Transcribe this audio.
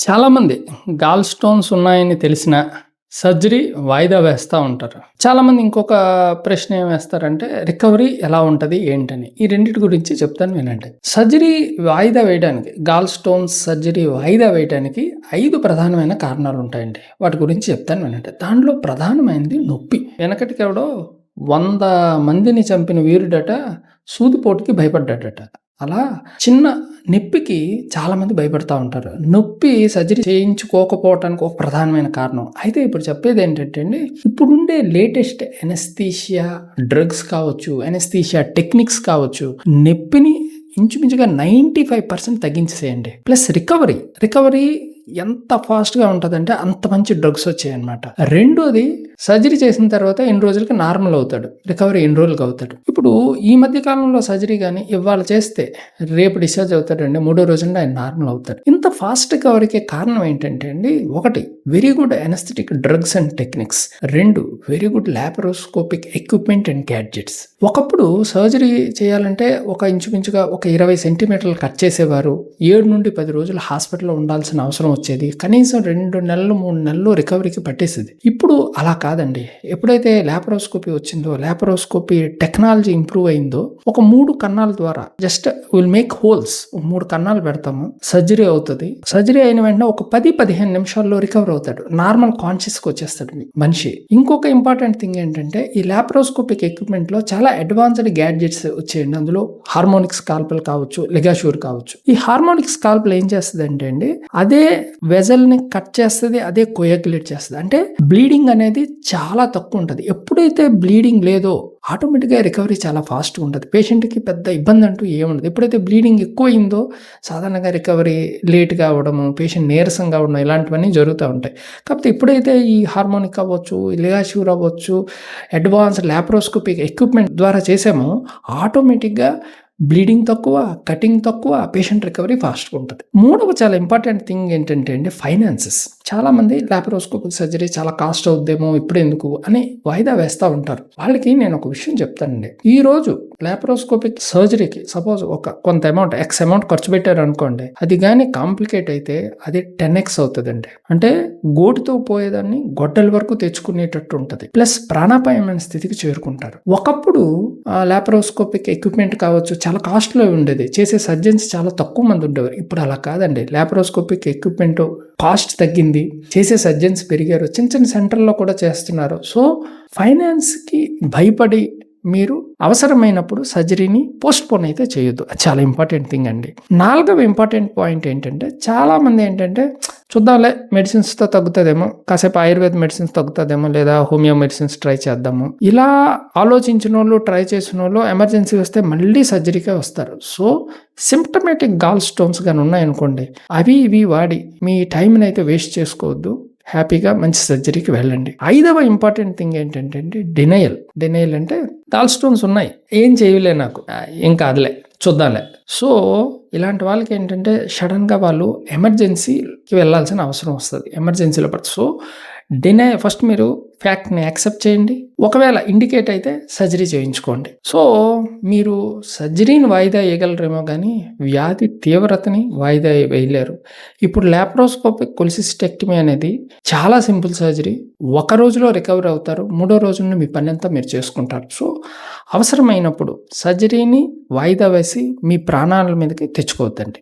చాలామంది gall stones ఉన్నాయని తెలిసిన సర్జరీ వాయిదా వేస్తూ ఉంటారు. చాలామంది ఇంకొక ప్రశ్న ఏం వేస్తారంటే రికవరీ ఎలా ఉంటుంది ఏంటని? ఈ రెండింటి గురించి చెప్తాను వినండి. సర్జరీ వాయిదా వేయడానికి గాల్ స్టోన్స్ సర్జరీ వాయిదా వేయడానికి ఐదు ప్రధానమైన కారణాలు ఉంటాయండి. వాటి గురించి చెప్తాను వినండి. దాంట్లో ప్రధానమైనది నొప్పి. వెనకటికి ఎవడో వంద మందిని చంపిన వీరుడట సూదిపోటుకి భయపడ్డాడట. అలా చిన్న నొప్పికి చాలామంది భయపడుతూ ఉంటారు. నొప్పి సర్జరీ చేయించుకోకపోవటానికి ఒక ప్రధానమైన కారణం. అయితే ఇప్పుడు చెప్పేది ఏంటంటే అండి ఇప్పుడుండే లేటెస్ట్ ఎనస్థీషియా డ్రగ్స్ కావచ్చు ఎనస్థీషియా టెక్నిక్స్ కావచ్చు నొప్పిని ఇంచుమించుగా నైంటీ ఫైవ్ పర్సెంట్ తగ్గించేసేయండి. ప్లస్ రికవరీ రికవరీ ఎంత ఫాస్ట్గా ఉంటుందంటే అంత మంచి డ్రగ్స్ వచ్చాయన్నమాట. రెండోది సర్జరీ చేసిన తర్వాత ఎన్ని రోజులకి నార్మల్ అవుతాడు. రికవరీ ఎన్ని రోజులకి అవుతాడు. ఇప్పుడు ఈ మధ్య కాలంలో సర్జరీ కానీ ఇవాళ చేస్తే రేపు డిశ్చార్జ్ అవుతాడండి మూడో రోజున ఆయన నార్మల్ అవుతాడు. ఇంత ఫాస్ట్ రికవరీకి కారణం ఏంటంటే అండి ఒకటి very good anaesthetic drugs and techniques రెండు very good laparoscopic equipment and gadgets ఒకప్పుడు సర్జరీ చేయాలంటే ఒక ఇంచుమించుగా ఒక ఇరవై సెంటీమీటర్లు కట్ చేసేవారు. ఏడు నుండి పది రోజులు హాస్పిటల్లో ఉండాల్సిన అవసరం వచ్చేది. కనీసం రెండు నెలలు మూడు నెలలు రికవరీకి పట్టేసేది. ఇప్పుడు అలా కాదండి. ఎప్పుడైతే ల్యాప్రోస్కోపీ వచ్చిందో ల్యాపరోస్కోపీ టెక్నాలజీ ఇంప్రూవ్ అయిందో ఒక మూడు కన్నాల ద్వారా జస్ట్ విల్ మేక్ హోల్స్. మూడు కన్నాలు పెడతాము. సర్జరీ అవుతుంది. సర్జరీ అయిన వెంటనే ఒక పది పదిహేను నిమిషాల్లో రికవర్ అవుతాడు. నార్మల్ కాన్షియస్కి వచ్చేస్తాడు మనిషి. ఇంకొక ఇంపార్టెంట్ థింగ్ ఏంటంటే ఈ ల్యాప్రోస్కోపిక్ ఎక్విప్మెంట్లో చాలా అడ్వాన్స్డ్ గ్యాడ్జెట్స్ వచ్చేయండి. అందులో హార్మోనిక్స్ కాల్పులు కావచ్చు లెగాషూర్ కావచ్చు. ఈ హార్మోనిక్స్ కాల్పులు ఏం చేస్తుంది అంటే అండి అదే వెజల్ని కట్ చేస్తుంది అదే కొయాక్యులేట్ చేస్తుంది. అంటే బ్లీడింగ్ అనేది చాలా తక్కువ ఉంటుంది. ఎప్పుడైతే బ్లీడింగ్ లేదో ఆటోమేటిక్గా రికవరీ చాలా ఫాస్ట్గా ఉంటుంది. పేషెంట్కి పెద్ద ఇబ్బంది అంటూ ఏముండదు ఎప్పుడైతే బ్లీడింగ్ ఎక్కువ అయిందో సాధారణంగా రికవరీ లేట్గా అవ్వడము పేషెంట్ నీరసంగా ఉండడం ఇలాంటివన్నీ జరుగుతూ ఉంటాయి. కాకపోతే ఎప్పుడైతే ఈ హార్మోనిక్ అవ్వచ్చు లిగాష్యూర్ అవ్వచ్చు అడ్వాన్స్ ల్యాప్రోస్కోపిక్ ఎక్విప్మెంట్ ద్వారా చేసామో ఆటోమేటిక్గా బ్లీడింగ్ తక్కువ కటింగ్ తక్కువ పేషెంట్ రికవరీ ఫాస్ట్గా ఉంటుంది. మూడవ చాలా ఇంపార్టెంట్ థింగ్ ఏంటంటే అండి ఫైనాన్సెస్. చాలామంది ల్యాప్రోస్కోపిక్ సర్జరీ చాలా కాస్ట్ అవుద్దేమో ఇప్పుడు ఎందుకు అని వాయిదా వేస్తూ ఉంటారు. వాళ్ళకి నేను ఒక విషయం చెప్తానండి. ఈ రోజు ల్యాప్రోస్కోపిక్ సర్జరీకి సపోజ్ ఒక కొంత అమౌంట్ ఎక్స్ అమౌంట్ ఖర్చు పెట్టారు అనుకోండి అది కానీ కాంప్లికేట్ అయితే అది టెన్ ఎక్స్ అవుతుందండి. అంటే గోటితో పోయేదాన్ని గొడ్డల వరకు తెచ్చుకునేటట్టు ఉంటుంది. ప్లస్ ప్రాణాపాయమైన స్థితికి చేరుకుంటారు. ఒకప్పుడు ల్యాప్రోస్కోపిక్ ఎక్విప్మెంట్ కావచ్చు చాలా కాస్ట్లో ఉండేది. చేసే సర్జన్స్ చాలా తక్కువ మంది ఉండేవారు. ఇప్పుడు అలా కాదండి. ల్యాప్రోస్కోపిక్ ఎక్విప్మెంట్ కాస్ట్ తగ్గింది. చేసే సర్జన్స్ పెరిగారు. చిన్న చిన్న సెంటర్లో కూడా చేస్తున్నారు. సో ఫైనాన్స్కి భయపడి మీరు అవసరమైనప్పుడు సర్జరీని పోస్ట్ పోన్ అయితే చేయొద్దు. అది చాలా ఇంపార్టెంట్ థింగ్ అండి. నాలుగవ ఇంపార్టెంట్ పాయింట్ ఏంటంటే చాలామంది ఏంటంటే చూద్దాంలే మెడిసిన్స్తో తగ్గుతుందేమో కాసేపు ఆయుర్వేద మెడిసిన్స్ తగ్గుతుందేమో లేదా హోమియో మెడిసిన్స్ ట్రై చేద్దాము. ఇలా ఆలోచించిన వాళ్ళు ట్రై చేసిన వాళ్ళు ఎమర్జెన్సీ వస్తే మళ్ళీ సర్జరీకే వస్తారు. సో సిమ్టమేటిక్ గాల్ స్టోన్స్ కానీ ఉన్నాయనుకోండి అవి ఇవి వాడి మీ టైంని అయితే వేస్ట్ చేసుకోవద్దు. హ్యాపీగా మంచి సర్జరీకి వెళ్ళండి. ఐదవ ఇంపార్టెంట్ థింగ్ ఏంటంటే డినయల్ డినయల్ అంటే గాల్ స్టోన్స్ ఉన్నాయి. ఏం చేయలే నాకు. ఏం కాదులే. చూద్దాంలే. సో ఇలాంటి వాళ్ళకి ఏంటంటే సడన్గా వాళ్ళు ఎమర్జెన్సీకి వెళ్ళాల్సిన అవసరం వస్తుంది. ఎమర్జెన్సీలో పడుతుంది సో డినై ఫస్ట్ మీరు ఫ్యాక్ట్ని యాక్సెప్ట్ చేయండి. ఒకవేళ ఇండికేట్ అయితే సర్జరీ చేయించుకోండి. సో మీరు సర్జరీని వాయిదా వేయగలరేమో కానీ వ్యాధి తీవ్రతని వాయిదా వేయలేరు. ఇప్పుడు ల్యాప్రోస్కోపిక్ కొలిసిస్టెక్టమీ అనేది చాలా సింపుల్ సర్జరీ ఒక రోజులో రికవర్ అవుతారు. మూడో రోజున మీ పని అంతా మీరు చేసుకుంటారు. సో అవసరమైనప్పుడు సర్జరీని వాయిదా వేసి మీ ప్రాణాల మీదకి తెచ్చుకోవద్దండి.